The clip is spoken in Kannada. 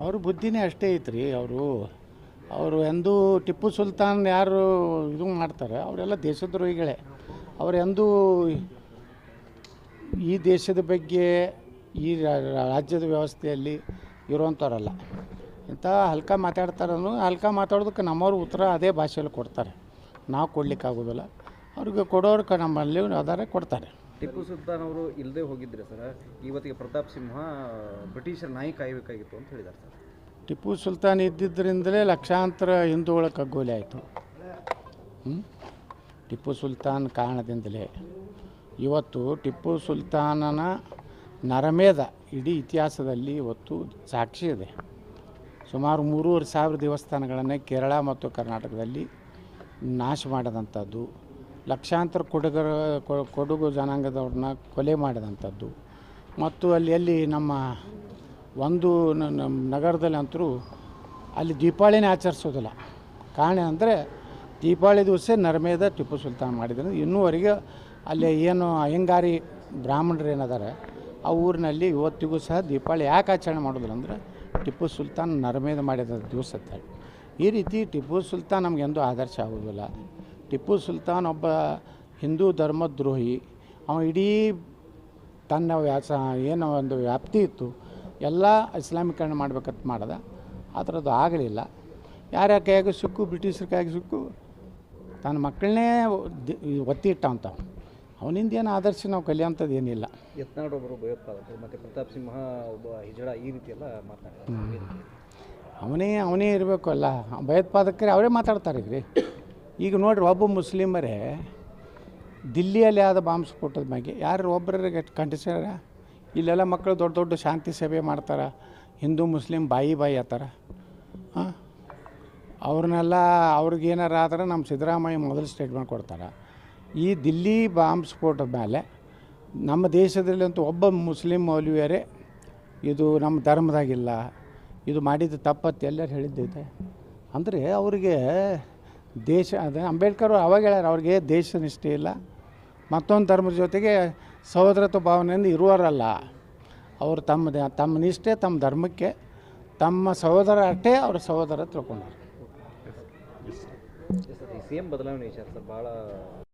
ಅವ್ರ ಬುದ್ಧಿನೇ ಅಷ್ಟೇ ಐತ್ರಿ, ಅವರು ಅವರು ಎಂದೂ ಟಿಪ್ಪು ಸುಲ್ತಾನ್ ಯಾರು ಇದು ಮಾಡ್ತಾರೆ, ಅವರೆಲ್ಲ ದೇಶದ್ರೋಹಿಗಳೇ. ಅವರು ಎಂದೂ ಈ ದೇಶದ ಬಗ್ಗೆ, ಈ ರಾಜ್ಯದ ವ್ಯವಸ್ಥೆಯಲ್ಲಿ ಇರುವಂಥವ್ರಲ್ಲ ಇಂಥ ಹಲ್ಕ ಮಾತಾಡ್ತಾರನು ಹಲ್ಕ ಮಾತಾಡೋದಕ್ಕೆ ನಮ್ಮವ್ರು ಉತ್ತರ ಅದೇ ಭಾಷೆಯಲ್ಲಿ ಕೊಡ್ತಾರೆ. ನಾವು ಕೊಡಲಿಕ್ಕಾಗೋದಿಲ್ಲ. ಅವ್ರಿಗೆ ಕೊಡೋರು ನಮ್ಮಲ್ಲಿ ಅದಾರೆ ಕೊಡ್ತಾರೆ. ಟಿಪ್ಪು ಸುಲ್ತಾನ್ ಅವರು ಇಲ್ಲದೆ ಹೋಗಿದ್ರೆ ಸರ್, ಇವತ್ತಿಗೆ ಪ್ರತಾಪ್ ಸಿಂಹ, ಬ್ರಿಟಿಷರ ನಾಯಿ ಕಾಯಬೇಕಾಗಿತ್ತು ಅಂತ ಹೇಳಿದ್ದಾರೆ ಸರ್. ಟಿಪ್ಪು ಸುಲ್ತಾನ್ ಇದ್ದಿದ್ದರಿಂದಲೇ ಲಕ್ಷಾಂತರ ಹಿಂದೂಗಳ ಕಗ್ಗೋಲೆ ಆಯಿತು. ಟಿಪ್ಪು ಸುಲ್ತಾನ್ ಕಾರಣದಿಂದಲೇ. ಇವತ್ತು ಟಿಪ್ಪು ಸುಲ್ತಾನನ ನರಮೇಧ ಇಡೀ ಇತಿಹಾಸದಲ್ಲಿ ಇವತ್ತು ಸಾಕ್ಷಿ ಇದೆ. ಸುಮಾರು ಮೂರುವರೆ ಸಾವಿರ ದೇವಸ್ಥಾನಗಳನ್ನು ಕೇರಳ ಮತ್ತು ಕರ್ನಾಟಕದಲ್ಲಿ ನಾಶ ಮಾಡಿದಂಥದ್ದು. ಲಕ್ಷಾಂತರ ಕೊಡುಗರ ಕೊಡಗು ಜನಾಂಗದವ್ರನ್ನ ಕೊಲೆ ಮಾಡಿದಂಥದ್ದು. ಮತ್ತು ಅಲ್ಲಿ ಅಲ್ಲಿ ನಮ್ಮ ಒಂದು ನಮ್ಮ ನಗರದಲ್ಲಿ ಅಂತರೂ ಅಲ್ಲಿ ದೀಪಾವಳಿನೇ ಆಚರಿಸೋದಿಲ್ಲ. ಕಾರಣ ಅಂದರೆ ದೀಪಾವಳಿ ದಿವಸ ನರ್ಮೇದ ಟಿಪ್ಪು ಸುಲ್ತಾನ್ ಮಾಡಿದ್ರು. ಇನ್ನೂವರೆಗೆ ಅಲ್ಲಿ ಏನು ಅಯ್ಯಂಗಾರಿ ಬ್ರಾಹ್ಮಣರು ಏನದಾರೆ ಆ ಊರಿನಲ್ಲಿ ಇವತ್ತಿಗೂ ಸಹ ದೀಪಾವಳಿ ಯಾಕೆ ಆಚರಣೆ ಮಾಡೋದಿಲ್ಲ ಅಂದರೆ ಟಿಪ್ಪು ಸುಲ್ತಾನ್ ನರ್ಮೇದ ಮಾಡಿದ ದಿವಸ ಈ ರೀತಿ ಟಿಪ್ಪು ಸುಲ್ತಾನ್ ನಮಗೆಂದೂ ಆದರ್ಶ ಆಗೋದಿಲ್ಲ. ಟಿಪ್ಪು ಸುಲ್ತಾನ್ ಒಬ್ಬ ಹಿಂದೂ ಧರ್ಮದ್ರೋಹಿ. ಅವ ಇಡೀ ತನ್ನ ವ್ಯಾಸ ಏನು ಒಂದು ವ್ಯಾಪ್ತಿ ಇತ್ತು. ಎಲ್ಲ ಇಸ್ಲಾಮೀಕರಣ ಮಾಡ್ಬೇಕಂತ ಮಾಡ್ದ. ಆ ಥರದ್ದು ಆಗಲಿಲ್ಲ. ಯಾರ ಕೈಯಾಗ ಸಿಕ್ಕು ಬ್ರಿಟಿಷರ ಕೈಯಾಗ ಸಿಕ್ಕು ತನ್ನ ಮಕ್ಕಳನ್ನೇ ಒತ್ತಿಟ್ಟ ಒತ್ತಿ ಇಟ್ಟವಂತ ಅವನಿಂದ ಏನು ಆದರ್ಶ ನಾವು ಕಲಿಯೋಂಥದ್ದು ಏನಿಲ್ಲ. ಯತ್ನಾಳ್ ಒಬ್ಬರು ಭಯೋತ್ಪಾದಕರು ಮತ್ತು ಪ್ರತಾಪ್ ಸಿಂಹ ಒಬ್ಬ ಹಿಜಡ ಈ ರೀತಿ ಎಲ್ಲ ಅವನೇ ಅವನೇ ಇರಬೇಕು ಅಲ್ಲ. ಭಯೋತ್ಪಾದಕರೇ ಅವರೇ ಮಾತಾಡ್ತಾರೆ ರೀ ಈಗ ನೋಡ್ರಿ ಒಬ್ಬ ಮುಸ್ಲಿಮರೇ ದಿಲ್ಲಿಯಲ್ಲಿ ಆದ ಬಾಂಬ್ ಸ್ಫೋಟದ ಬಗ್ಗೆ ಯಾರು ಒಬ್ಬರಿಗೆ ಕಂಡಿಸ್ಯಾರ ಇಲ್ಲೆಲ್ಲ ಮಕ್ಕಳು ದೊಡ್ಡ ದೊಡ್ಡ ಶಾಂತಿ ಸಭೆ ಮಾಡ್ತಾರೆ. ಹಿಂದೂ ಮುಸ್ಲಿಂ ಬಾಯಿ ಬಾಯಿ ಆತಾರ. ಹಾಂ? ಅವ್ರನ್ನೆಲ್ಲ ಅವ್ರಿಗೆ ಏನಾರ ಆದ್ರೆ ನಮ್ಮ ಸಿದ್ದರಾಮಯ್ಯ ಮೊದಲು ಸ್ಟೇಟ್ಮೆಂಟ್ ಕೊಡ್ತಾರೆ. ಈ ದಿಲ್ಲಿ ಬಾಂಬ್ ಸ್ಫೋಟದ ಮೇಲೆ ನಮ್ಮ ದೇಶದಲ್ಲಂತೂ ಒಬ್ಬ ಮುಸ್ಲಿಂ ಮೌಲ್ವಿಯರೇ, ಇದು ನಮ್ಮ ಧರ್ಮದಾಗಿಲ್ಲ, ಇದು ಮಾಡಿದ್ದು ತಪ್ಪತ್ತು ಎಲ್ಲರೂ ಹೇಳಿದ್ದೈತೆ. ಅಂದರೆ ಅವ್ರಿಗೆ ದೇಶ ಅದೇ ಅಂಬೇಡ್ಕರ್ ಅವಾಗ ಹೇಳ್ಯಾರ, ಅವ್ರಿಗೆ ದೇಶ ನಿಷ್ಠೆ ಇಲ್ಲ. ಮತ್ತೊಂದು ಧರ್ಮದ ಜೊತೆಗೆ ಸಹೋದರತ್ವ ಭಾವನೆಯಿಂದ ಇರುವರಲ್ಲ ಅವರು ತಮ್ಮ ತಮ್ಮ ನಿಷ್ಠೆ, ತಮ್ಮ ಧರ್ಮಕ್ಕೆ, ತಮ್ಮ ಸಹೋದರ ಅಷ್ಟೇ ಅವ್ರ ಸಹೋದರ ತಿಳ್ಕೊಂಡಾರೆ ಸಿ ಎಂ ಬದಲಾವಣೆ ವಿಚಾರ ಸರ್, ಭಾಳ